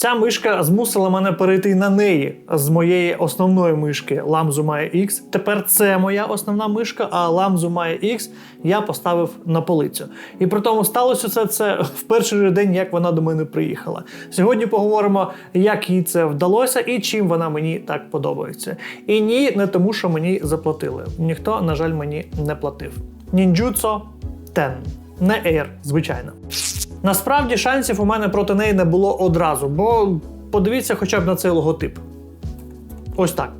Ця мишка змусила мене перейти на неї з моєї основної мишки Lamzuma X. Тепер це моя основна мишка, а Lamzuma X я поставив на полицю. І при тому сталося це, це в перший же день, як вона до мене приїхала. Сьогодні поговоримо, як їй це вдалося і чим вона мені так подобається. І ні, не тому, що мені заплатили. Ніхто, на жаль, мені не платив. Ninjutsu 10. Не Air, звичайно. Насправді шансів у мене проти неї не було одразу, бо подивіться хоча б на цей логотип. Ось так.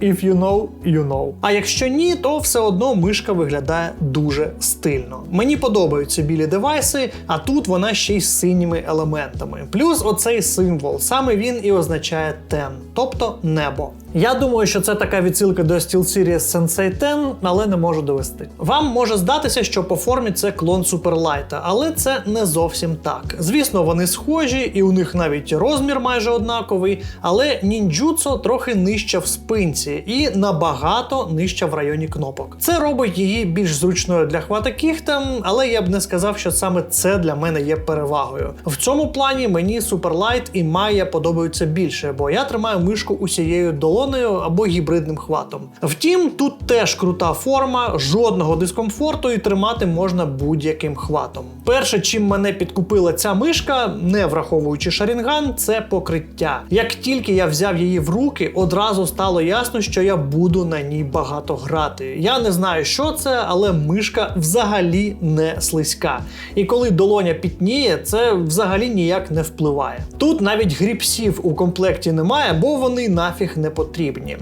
If you know, you know. А якщо ні, то все одно мишка виглядає дуже стильно. Мені подобаються білі девайси, а тут вона ще й з синіми елементами. Плюс оцей символ, саме він і означає тен, тобто небо. Я думаю, що це така відсилка до SteelSeries Sensei 10, але не можу довести. Вам може здатися, що по формі це клон Superlight, але це не зовсім так. Звісно, вони схожі, і у них навіть розмір майже однаковий, але нінджутсо трохи нижча в спинці і набагато нижча в районі кнопок. Це робить її більш зручною для хвата кіхтем, але я б не сказав, що саме це для мене є перевагою. В цьому плані мені Superlight і Maya подобаються більше, бо я тримаю мишку усією долоною або гібридним хватом. Втім, тут теж крута форма, жодного дискомфорту і тримати можна будь-яким хватом. Перше, чим мене підкупила ця мишка, не враховуючи шарінган, це покриття. Як тільки я взяв її в руки, одразу стало ясно, що я буду на ній багато грати. Я не знаю, що це, але мишка взагалі не слизька. І коли долоня пітніє, це взагалі ніяк не впливає. Тут навіть гріпсів у комплекті немає, бо вони нафіг не потрібні.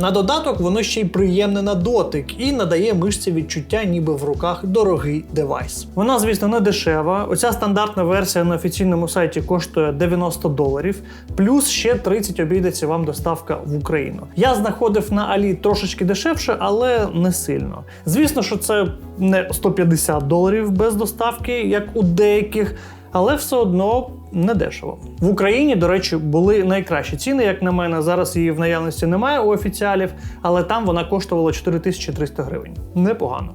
На додаток воно ще й приємне на дотик і надає мишці відчуття, ніби в руках дорогий девайс. Вона, звісно, не дешева. Оця стандартна версія на офіційному сайті коштує 90 доларів, плюс ще 30 обійдеться вам доставка в Україну. Я знаходив на Алі трошечки дешевше, але не сильно. Звісно, що це не 150 доларів без доставки, як у деяких, але все одно. Не дешево в Україні. До речі, були найкращі ціни, як на мене. Зараз її в наявності немає у офіціалів, але там вона коштувала 4300 гривень. Непогано.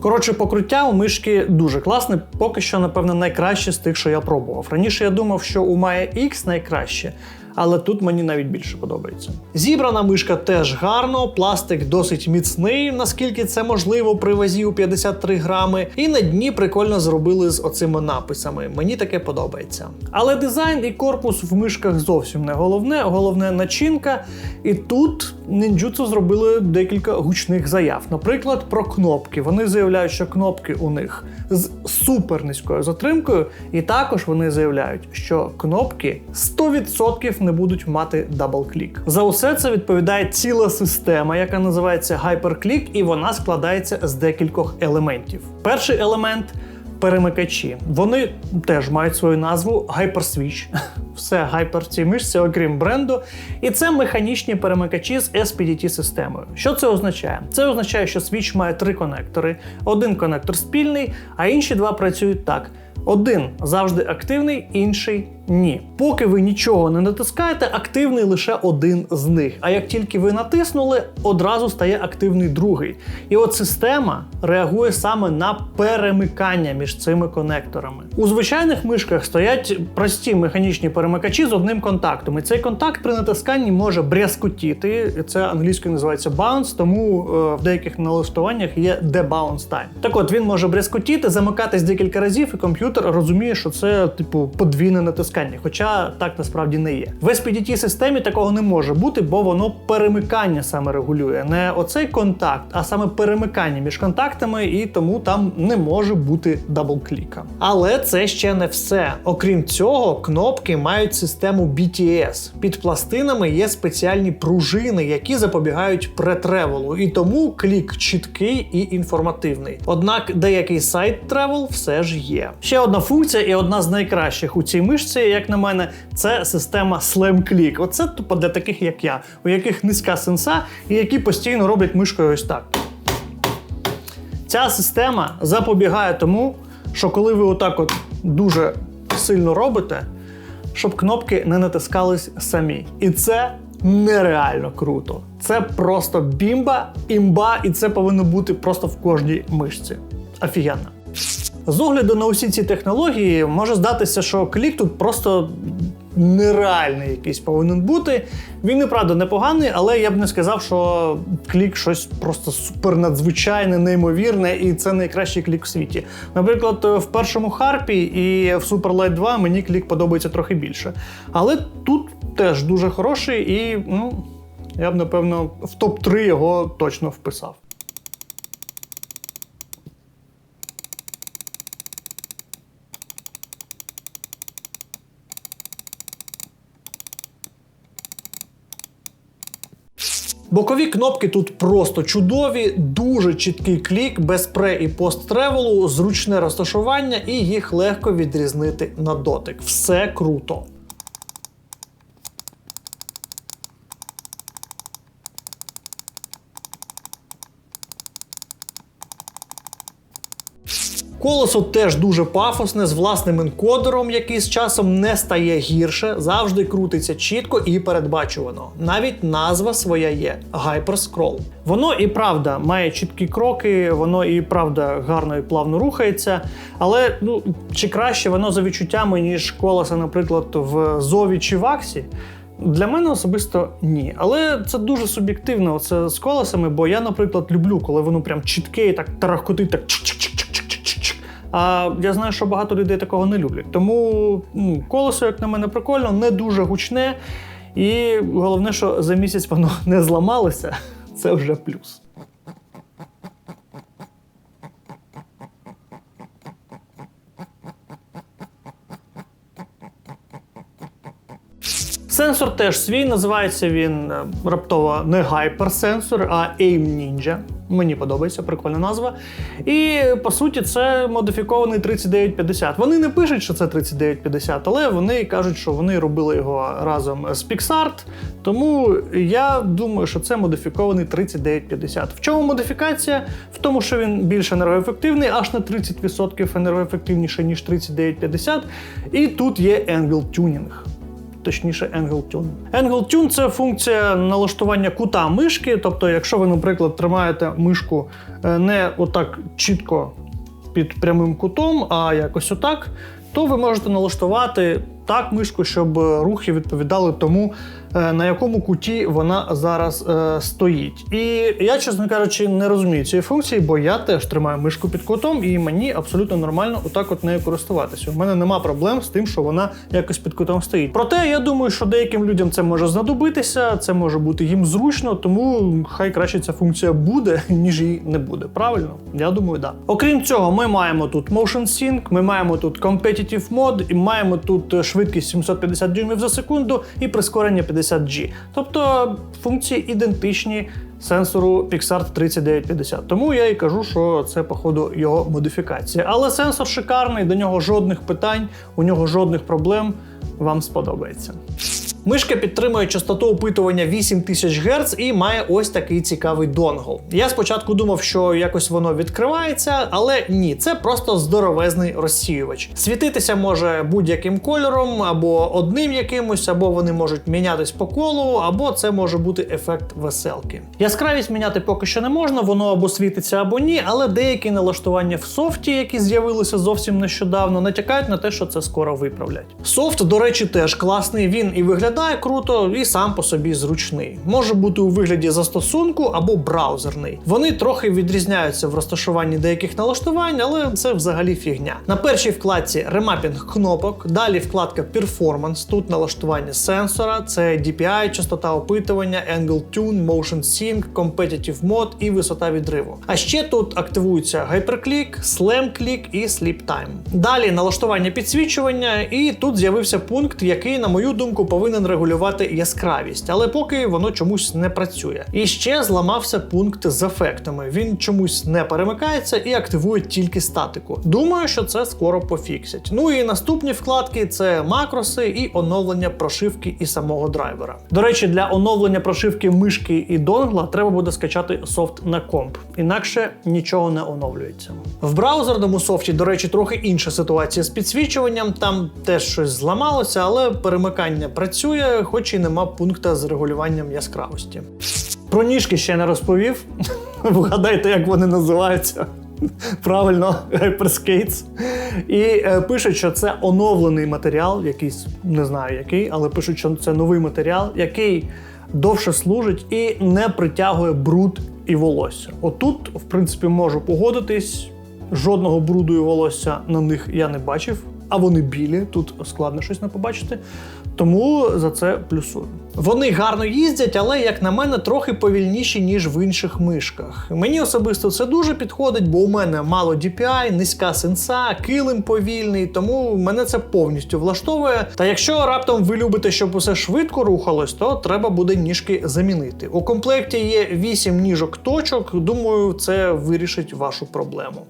Коротше, покриття у мишки дуже класне, поки що, напевно, найкраще з тих, що я пробував. Раніше я думав, що у Maya X найкраще. Але тут мені навіть більше подобається. Зібрана мишка теж гарно, пластик досить міцний, наскільки це можливо при вазі у 53 грами. І на дні прикольно зробили з оцими написами. Мені таке подобається. Але дизайн і корпус в мишках зовсім не головне, головне начинка. І тут нінджутсу зробили декілька гучних заяв. Наприклад, про кнопки. Вони заявляють, що кнопки у них з супер низькою затримкою, і також вони заявляють, що кнопки 100% не будуть мати дабл-клік. За усе це відповідає ціла система, яка називається HyperClick, і вона складається з декількох елементів. Перший елемент. Перемикачі. Вони теж мають свою назву HyperSwitch. Все Hyper в цій мишці, окрім бренду. І це механічні перемикачі з SPDT-системою. Що це означає? Це означає, що Switch має три конектори: один конектор спільний, а інші два працюють так. Один завжди активний, інший ні. Поки ви нічого не натискаєте, активний лише один з них. А як тільки ви натиснули, одразу стає активний другий. І от система реагує саме на перемикання між цими конекторами. У звичайних мишках стоять прості механічні перемикачі з одним контактом. І цей контакт при натисканні може брязкотіти. Це англійською називається bounce, тому е, в деяких налаштуваннях є debounce time. Так от він може брязкотіти, замикатись декілька разів, і комп'ютер розуміє, що це типу подвійне натискання. Хоча так насправді не є. В SPDT системі такого не може бути, бо воно перемикання саме регулює. Не оцей контакт, а саме перемикання між контактами, і тому там не може бути даблкліка. Але це ще не все. Окрім цього, кнопки мають систему BTS. Під пластинами є спеціальні пружини, які запобігають претревелу, і тому клік чіткий і інформативний. Однак деякий сайт тревел все ж є. Ще одна функція, і одна з найкращих у цій мишці, як на мене, це система Slam Click. Оце тупо для таких, як я, у яких низька сенса і які постійно роблять мишкою ось так. Ця система запобігає тому, що коли ви отак от дуже сильно робите, щоб кнопки не натискались самі. І це нереально круто. Це просто бімба, імба, і це повинно бути просто в кожній мишці. Офігенно. З огляду на усі ці технології може здатися, що клік тут просто нереальний якийсь повинен бути. Він і правда непоганий, але я б не сказав, що клік щось просто супернадзвичайне, неймовірне, і це найкращий клік в світі. Наприклад, в першому Харпі і в Super Light 2 мені клік подобається трохи більше. Але тут теж дуже хороший, і ну, я б напевно в топ-3 його точно вписав. Бокові кнопки тут просто чудові, дуже чіткий клік, без пре і пост тревелу, зручне розташування, і їх легко відрізнити на дотик. Все круто. Колесо теж дуже пафосне, з власним енкодером, який з часом не стає гірше, завжди крутиться чітко і передбачувано. Навіть назва своя є Hyperscroll. Воно і правда має чіткі кроки, воно і правда гарно і плавно рухається. Але ну чи краще воно за відчуттями, ніж колеса, наприклад, в Зові чи Ваксі? Для мене особисто ні. Але це дуже суб'єктивно це з колесами, бо я, наприклад, люблю, коли воно прям чітке і так тарахкотить, так чик-чик-чик-чик-чик-чик. А я знаю, що багато людей такого не люблять. Тому ну, колесо, як на мене, прикольно, не дуже гучне. І головне, що за місяць воно не зламалося, це вже плюс. Сенсор теж свій, називається він е, раптово не гайперсенсор, а Aim Ninja. Мені подобається, прикольна назва. І по суті, це модифікований 3950. Вони не пишуть, що це 3950, але вони кажуть, що вони робили його разом з PixArt. Тому я думаю, що це модифікований 3950. В чому модифікація? В тому, що він більш енергоефективний, аж на 30% енергоефективніше, ніж 3950. І тут є Angle Tuning точніше Angle Tune. Angle це функція налаштування кута мишки. Тобто, якщо ви, наприклад, тримаєте мишку е, не отак чітко під прямим кутом, а якось отак, то ви можете налаштувати так мишку, щоб рухи відповідали тому, е, на якому куті вона зараз е, стоїть. І я, чесно кажучи, не розумію цієї функції, бо я теж тримаю мишку під кутом, і мені абсолютно нормально отак от нею користуватися. У мене нема проблем з тим, що вона якось під кутом стоїть. Проте я думаю, що деяким людям це може знадобитися, це може бути їм зручно, тому хай краще ця функція буде, ніж її не буде. Правильно? Я думаю, так. Да. Окрім цього, ми маємо тут Motion Sync, ми маємо тут Competitive Mode, і маємо тут швидкість 750 дюймів за секунду і прискорення 50G. Тобто функції ідентичні сенсору Pixart 3950. Тому я і кажу, що це, походу, його модифікація. Але сенсор шикарний, до нього жодних питань, у нього жодних проблем. Вам сподобається. Мишка підтримує частоту опитування 8000 Гц і має ось такий цікавий донгл. Я спочатку думав, що якось воно відкривається, але ні, це просто здоровезний розсіювач. Світитися може будь-яким кольором, або одним якимось, або вони можуть мінятись по колу, або це може бути ефект веселки. Яскравість міняти поки що не можна, воно або світиться, або ні, але деякі налаштування в софті, які з'явилися зовсім нещодавно, натякають на те, що це скоро виправлять. Софт, до речі, теж класний. Він і виглядає круто, і сам по собі зручний. Може бути у вигляді застосунку або браузерний. Вони трохи відрізняються в розташуванні деяких налаштувань, але це взагалі фігня. На першій вкладці ремапінг кнопок, далі вкладка Performance, тут налаштування сенсора, це DPI, частота опитування, Angle Tune, Motion Sync, Competitive Mode і висота відриву. А ще тут активується Hyperclick, Slam Click і Sleep Time. Далі налаштування підсвічування, і тут з'явився пункт, який, на мою думку, повинен регулювати яскравість, але поки воно чомусь не працює. І ще зламався пункт з ефектами. Він чомусь не перемикається і активує тільки статику. Думаю, що це скоро пофіксять. Ну і наступні вкладки це макроси і оновлення прошивки і самого драйвера. До речі, для оновлення прошивки мишки і донгла треба буде скачати софт на комп, інакше нічого не оновлюється. В браузерному софті, до речі, трохи інша ситуація з підсвічуванням. Там теж щось зламалося, але перемикання працює хоч і нема пункта з регулюванням яскравості. Про ніжки ще не розповів. Вгадайте, як вони називаються. Правильно, HyperSkates. І е, пишуть, що це оновлений матеріал, якийсь не знаю який, але пишуть, що це новий матеріал, який довше служить і не притягує бруд і волосся. Отут, в принципі, можу погодитись. Жодного бруду і волосся на них я не бачив, а вони білі. Тут складно щось не побачити. Тому за це плюсую. Вони гарно їздять, але, як на мене, трохи повільніші, ніж в інших мишках. Мені особисто це дуже підходить, бо у мене мало DPI, низька сенса, килим повільний, тому мене це повністю влаштовує. Та якщо раптом ви любите, щоб усе швидко рухалось, то треба буде ніжки замінити. У комплекті є 8 ніжок точок. Думаю, це вирішить вашу проблему.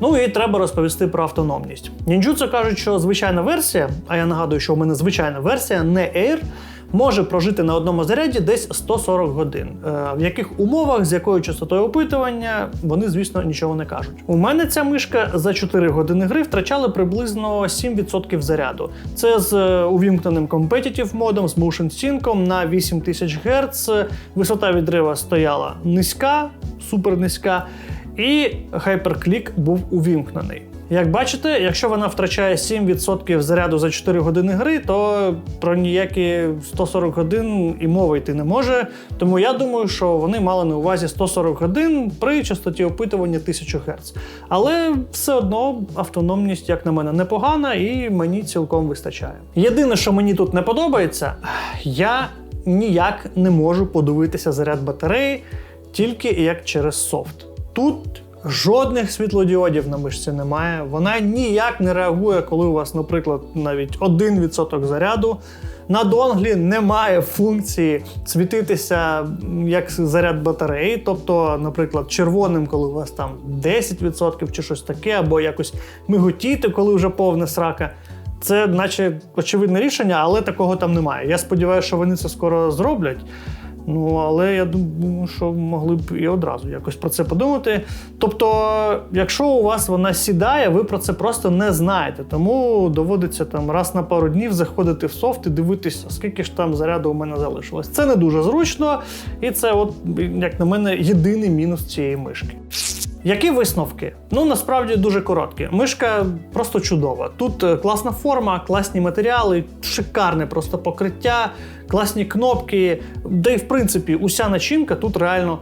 Ну і треба розповісти про автономність. Нінджутsu кажуть, що звичайна версія, а я нагадую, що у мене звичайна версія, не Air, може прожити на одному заряді десь 140 годин. Е, в яких умовах, з якою частотою опитування, вони, звісно, нічого не кажуть. У мене ця мишка за 4 години гри втрачала приблизно 7% заряду. Це з е, увімкненим competitive модом, з motion sync на 8000 Гц. Висота відрива стояла низька, супер низька. І HyperClick був увімкнений. Як бачите, якщо вона втрачає 7% заряду за 4 години гри, то про ніякі 140 годин і мови йти не може. Тому я думаю, що вони мали на увазі 140 годин при частоті опитування 1000 Гц. Але все одно автономність, як на мене, непогана і мені цілком вистачає. Єдине, що мені тут не подобається, я ніяк не можу подивитися заряд батареї тільки як через софт. Тут жодних світлодіодів на мишці немає. Вона ніяк не реагує, коли у вас, наприклад, навіть 1% заряду. На донглі немає функції світитися як заряд батареї, тобто, наприклад, червоним, коли у вас там 10% чи щось таке, або якось миготіти, коли вже повна срака. Це, наче, очевидне рішення, але такого там немає. Я сподіваюся, що вони це скоро зроблять. Ну, але я думаю, що могли б і одразу якось про це подумати. Тобто, якщо у вас вона сідає, ви про це просто не знаєте. Тому доводиться там раз на пару днів заходити в софт і дивитися, скільки ж там заряду у мене залишилось. Це не дуже зручно, і це, от, як на мене, єдиний мінус цієї мишки. Які висновки? Ну насправді дуже короткі. Мишка просто чудова. Тут е, класна форма, класні матеріали, шикарне просто покриття, класні кнопки. Де й в принципі уся начинка тут реально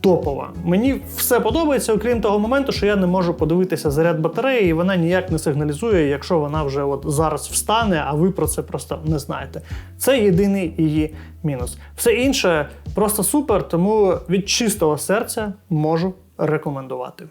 топова. Мені все подобається, окрім того моменту, що я не можу подивитися заряд батареї, і вона ніяк не сигналізує, якщо вона вже от зараз встане, а ви про це просто не знаєте. Це єдиний її мінус. Все інше просто супер, тому від чистого серця можу рекомендувати.